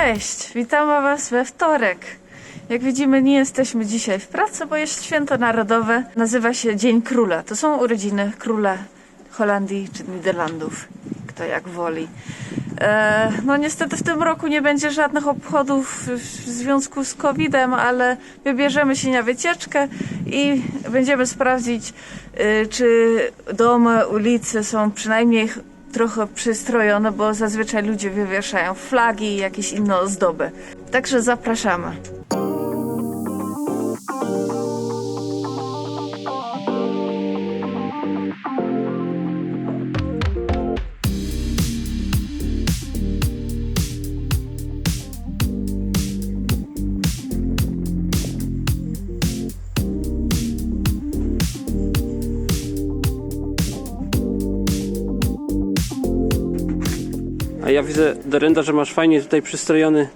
Cześć, witamy Was we wtorek. Jak widzimy, nie jesteśmy dzisiaj w pracy, bo jest święto narodowe. Nazywa się Dzień Króla. To są urodziny króla Holandii czy Niderlandów, kto jak woli. E, no niestety w tym roku nie będzie żadnych obchodów w związku z COVID-em, ale wybierzemy się na wycieczkę i będziemy sprawdzić, y, czy domy, ulice są przynajmniej trochę przystrojone, bo zazwyczaj ludzie wywieszają flagi i jakieś inne ozdoby. Także zapraszamy. Ja widzę, Dorenda, że masz fajnie tutaj przystrojony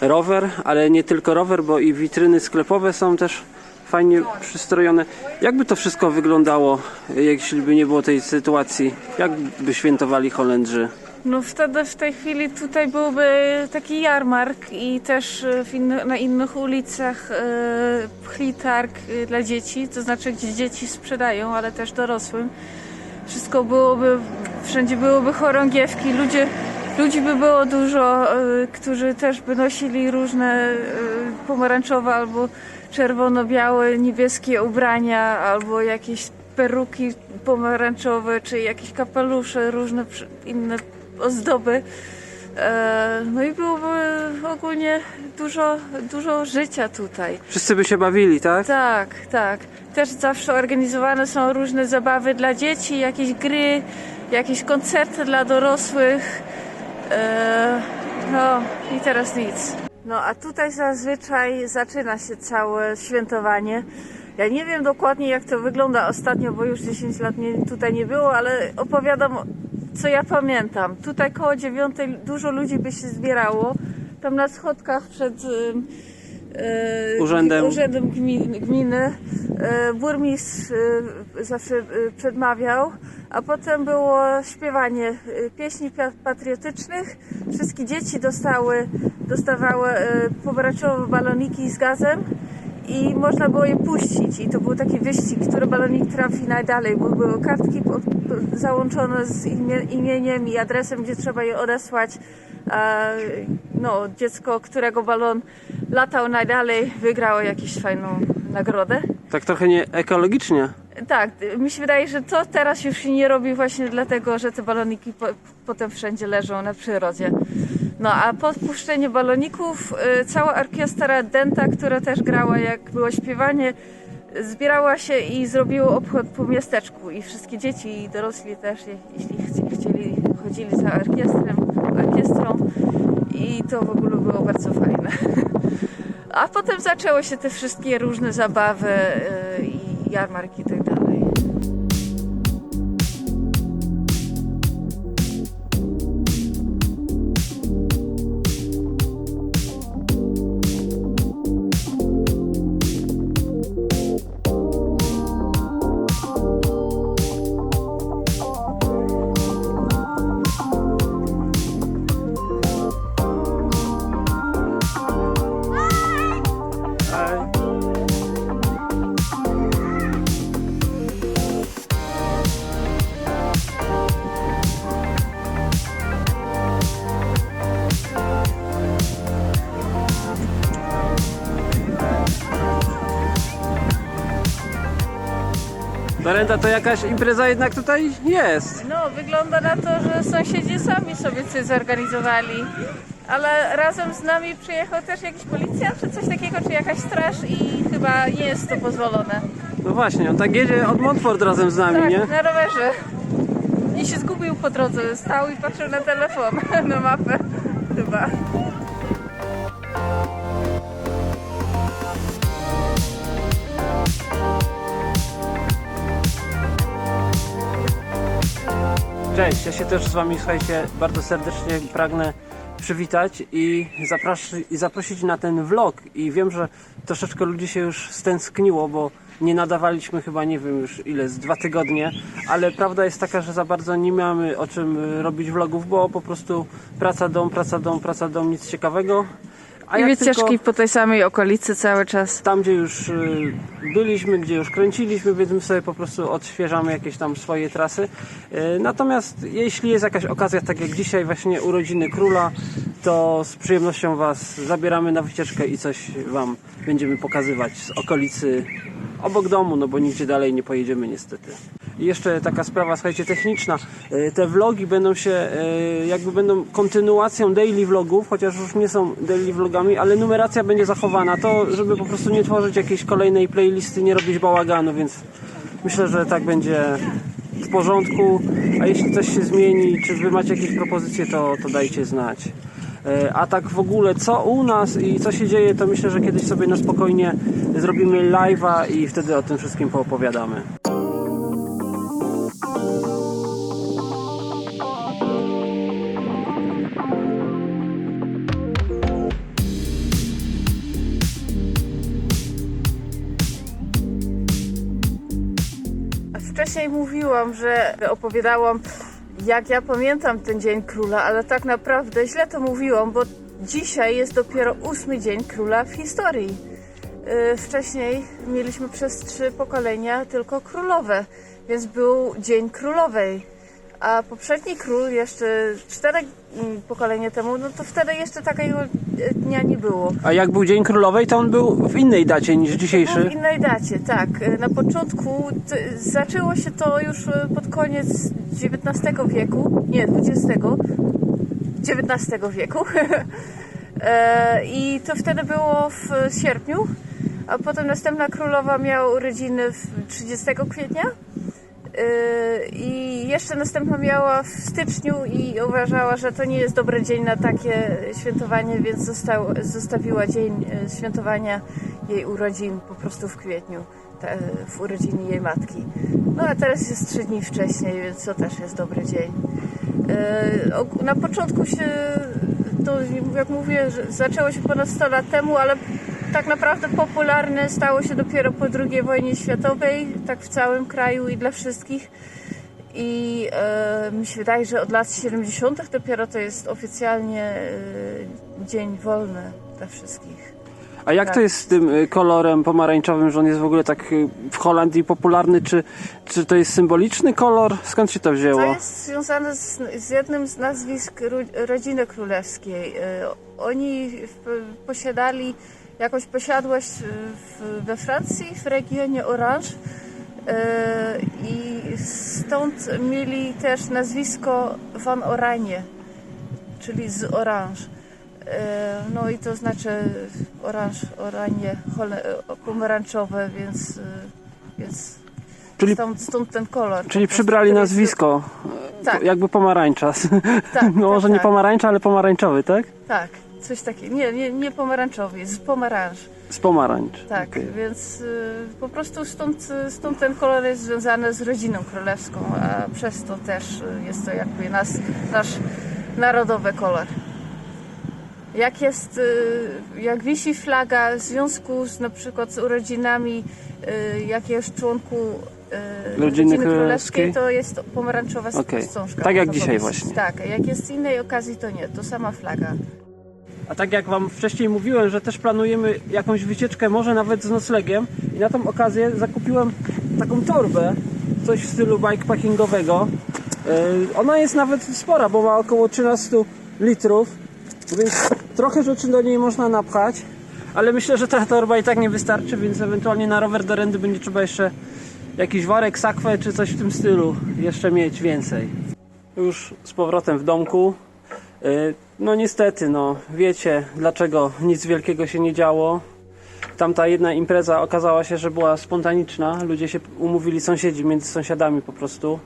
rower, ale nie tylko rower, bo i witryny sklepowe są też fajnie przystrojone. Jakby to wszystko wyglądało, jeśli by nie było tej sytuacji? Jak by świętowali Holendrzy? No wtedy w tej chwili tutaj byłby taki jarmark i też inny, na innych ulicach targ e, dla dzieci, to znaczy gdzie dzieci sprzedają, ale też dorosłym. Wszystko byłoby, wszędzie byłoby chorągiewki, ludzie, ludzi by było dużo, e, którzy też by nosili różne e, pomarańczowe albo czerwono-białe, niebieskie ubrania albo jakieś peruki pomarańczowe, czy jakieś kapelusze, różne inne ozdoby. E, No i byłoby ogólnie dużo, dużo życia tutaj. Wszyscy by się bawili, tak? Tak, tak. Też zawsze organizowane są różne zabawy dla dzieci, jakieś gry, jakieś koncerty dla dorosłych. E, No i teraz nic. No a tutaj zazwyczaj zaczyna się całe świętowanie. Ja nie wiem dokładnie jak to wygląda ostatnio, bo już 10 lat mnie tutaj nie było, ale opowiadam co ja pamiętam. Tutaj koło dziewiątej dużo ludzi by się zbierało. Tam na schodkach przed ym, e, Urzędem. urzędem gminy, gminy e, burmistrz e, zawsze e, przedmawiał, a potem było śpiewanie e, pieśni pa- patriotycznych. Wszystkie dzieci dostały, dostawały e, pomarańczowe baloniki z gazem i można było je puścić. I to był taki wyścig, który balonik trafi najdalej, bo były kartki załączone z imieniem i adresem, gdzie trzeba je odesłać. No, dziecko, którego balon latał najdalej, wygrało jakąś fajną nagrodę. Tak trochę nie ekologicznie. Tak, mi się wydaje, że to teraz już się nie robi właśnie dlatego, że te baloniki po, potem wszędzie leżą na przyrodzie. No a po puszczeniu baloników y, cała orkiestra Denta, która też grała jak było śpiewanie, zbierała się i zrobiło obchód po miasteczku i wszystkie dzieci i dorośli też, je- jeśli chci- chcieli, chodzili za orkiestrem, orkiestrą i to w ogóle było bardzo fajne. A potem zaczęły się te wszystkie różne zabawy y, i jarmarki i tak Dorenda, to jakaś impreza jednak tutaj jest. No, wygląda na to, że sąsiedzi sami sobie coś zorganizowali. Ale razem z nami przyjechał też jakiś policjant czy coś takiego, czy jakaś straż i chyba nie jest to pozwolone. No właśnie, on tak jedzie od Montfort razem z nami, Tak, nie? na rowerze. I się zgubił po drodze. Stał i patrzył na telefon, na mapę chyba. Cześć, ja się też z Wami, słuchajcie, bardzo serdecznie pragnę przywitać i, zapraszy, i zaprosić na ten vlog. I wiem, że troszeczkę ludzi się już stęskniło, bo nie nadawaliśmy chyba, nie wiem już ile, z dwa tygodnie, ale prawda jest taka, że za bardzo nie mamy o czym robić vlogów, bo po prostu praca, dom, praca, dom, praca, dom, nic ciekawego. A I wycieczki tylko- po tej samej okolicy cały czas. tam, gdzie już y, byliśmy, gdzie już kręciliśmy, więc my sobie po prostu odświeżamy jakieś tam swoje trasy. Y, Natomiast jeśli jest jakaś okazja, tak jak dzisiaj, właśnie urodziny króla, to z przyjemnością Was zabieramy na wycieczkę i coś Wam będziemy pokazywać z okolicy obok domu, no bo nigdzie dalej nie pojedziemy niestety. I jeszcze taka sprawa, słuchajcie, techniczna. Y, Te vlogi będą się, y, jakby będą kontynuacją daily vlogów, chociaż już nie są daily vlogami, ale numeracja będzie zachowana. To, żeby po prostu nie tworzyć jakiejś kolejnej playlisty, nie robić bałaganu, więc myślę, że tak będzie w porządku. A jeśli coś się zmieni, czy wy macie jakieś propozycje, to, to dajcie znać. E, A tak w ogóle, co u nas i co się dzieje, to myślę, że kiedyś sobie na spokojnie zrobimy live'a i wtedy o tym wszystkim poopowiadamy. Wcześniej mówiłam, że opowiadałam, jak ja pamiętam ten Dzień Króla, ale tak naprawdę źle to mówiłam, bo dzisiaj jest dopiero ósmy Dzień Króla w historii. Yy, Wcześniej mieliśmy przez trzy pokolenia tylko królowe, więc był Dzień Królowej. A poprzedni król jeszcze cztery mm, pokolenia temu, no to wtedy jeszcze takiego e, dnia nie było. A jak był Dzień Królowej, to on był w innej dacie niż Był dzisiejszy. w innej dacie, tak. Na początku zaczęło się to już e, pod koniec XIX wieku, nie, XX, XIX wieku. E, I to wtedy było w sierpniu, a potem następna królowa miała urodziny w 30 kwietnia. E, I jeszcze następna miała w styczniu i uważała, że to nie jest dobry dzień na takie świętowanie, więc został, zostawiła dzień e, świętowania jej urodzin po prostu w kwietniu, te, w urodziny jej matki. No a teraz jest trzy dni wcześniej, więc to też jest dobry dzień. Og- Na początku się, to jak mówię, zaczęło się ponad 100 lat temu, ale tak naprawdę popularne stało się dopiero po II wojnie światowej, tak w całym kraju i dla wszystkich. I e, mi się wydaje, że od lat 70. dopiero to jest oficjalnie e, dzień wolny dla wszystkich. A jak to Tak. jest z tym y, kolorem pomarańczowym, że on jest w ogóle tak y, w Holandii popularny? Czy, czy to jest symboliczny kolor? Skąd się to wzięło? To jest związane z, z jednym z nazwisk ro- rodziny królewskiej. E, Oni posiadali jakąś posiadłość w, we Francji, w regionie Orange. E, I stąd mieli też nazwisko Van Oranje, czyli z Orange. E, No i to znaczy oranż, oranie, pomarańczowe, więc, więc Czyli, stąd, stąd ten kolor. czyli przybrali nazwisko, Tak, jakby pomarańcza. tak. No może tak, nie tak. pomarańcza, ale pomarańczowy, tak? Tak, coś takiego. Nie, nie, nie pomarańczowy, jest pomarańcz. Z pomarańcz. Tak, Okej. więc y, po prostu stąd, y, stąd ten kolor jest związany z rodziną królewską, a przez to też y, jest to jakby nas, nasz narodowy kolor. Jak jest, y, jak wisi flaga w związku z na przykład z urodzinami y, jakiegoś członku y, Rodziny królewskiej? to jest pomarańczowa Okej. wstążka. Tak jak dzisiaj właśnie. Tak, jak jest z innej okazji, to nie, to sama flaga. A tak jak Wam wcześniej mówiłem, że też planujemy jakąś wycieczkę, może nawet z noclegiem i na tą okazję zakupiłem taką torbę, coś w stylu bikepackingowego. Yy, ona jest nawet spora, bo ma około 13 litrów, więc trochę rzeczy do niej można napchać, ale myślę, że ta torba i tak nie wystarczy, więc ewentualnie na rower do rendy będzie trzeba jeszcze jakiś worek, sakwę czy coś w tym stylu jeszcze mieć więcej. Już z powrotem w domku. No niestety, no wiecie dlaczego nic wielkiego się nie działo. Tamta jedna impreza okazała się, że była spontaniczna. Ludzie się umówili sąsiedzi między sąsiadami po prostu.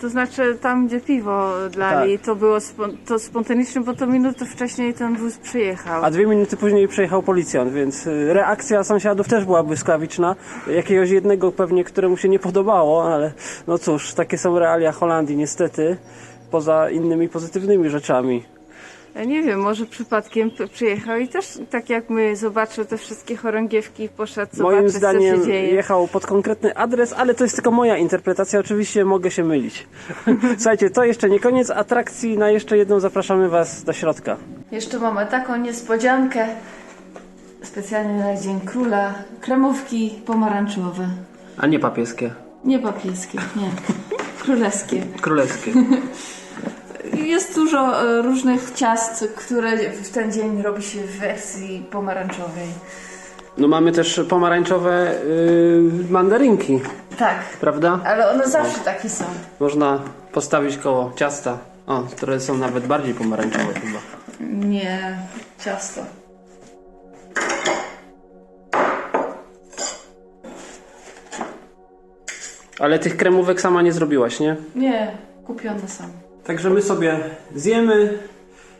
To znaczy tam, gdzie piwo dali, Tak. to było spon- to spontaniczne, bo to minutę wcześniej ten wóz przyjechał. A dwie minuty później przyjechał policjant, więc y, reakcja sąsiadów też była błyskawiczna. Jakiegoś jednego pewnie, któremu się nie podobało, ale no cóż, takie są realia Holandii niestety, poza innymi pozytywnymi rzeczami. Ja nie wiem, może przypadkiem p- przyjechał i też tak jak my zobaczył te wszystkie chorągiewki i poszedł zobaczyć, Moim co zdaniem się dzieje. jechał pod konkretny adres, ale to jest tylko moja interpretacja. Oczywiście mogę się mylić. Słuchajcie, to jeszcze nie koniec atrakcji. Na jeszcze jedną zapraszamy Was do środka. Jeszcze mamy taką niespodziankę. Specjalnie na Dzień Króla. Kremówki pomarańczowe. A nie papieskie, Nie papieskie, nie. Królewskie. królewskie. Jest dużo e, różnych ciast, które w ten dzień robi się w wersji pomarańczowej. No mamy też pomarańczowe yy, mandarynki, Tak, prawda? ale one zawsze takie są. Można postawić koło ciasta. O, które są nawet bardziej pomarańczowe chyba. Nie, ciasto. Ale tych kremówek sama nie zrobiłaś, nie? Nie, kupione są. Także my sobie zjemy,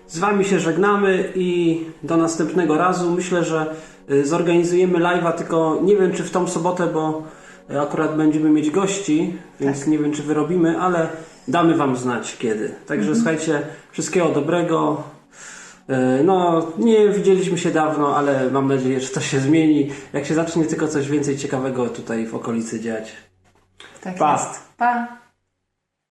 z Wami się żegnamy i do następnego razu. Myślę, że y, zorganizujemy live'a, tylko nie wiem czy w tą sobotę, bo y, akurat będziemy mieć gości, więc nie wiem czy wyrobimy, ale damy Wam znać kiedy. Także słuchajcie, wszystkiego dobrego. Y, No, nie widzieliśmy się dawno, ale mam nadzieję, że to się zmieni. Jak się zacznie tylko coś więcej ciekawego tutaj w okolicy dziać. Tak Pa. jest. Pa.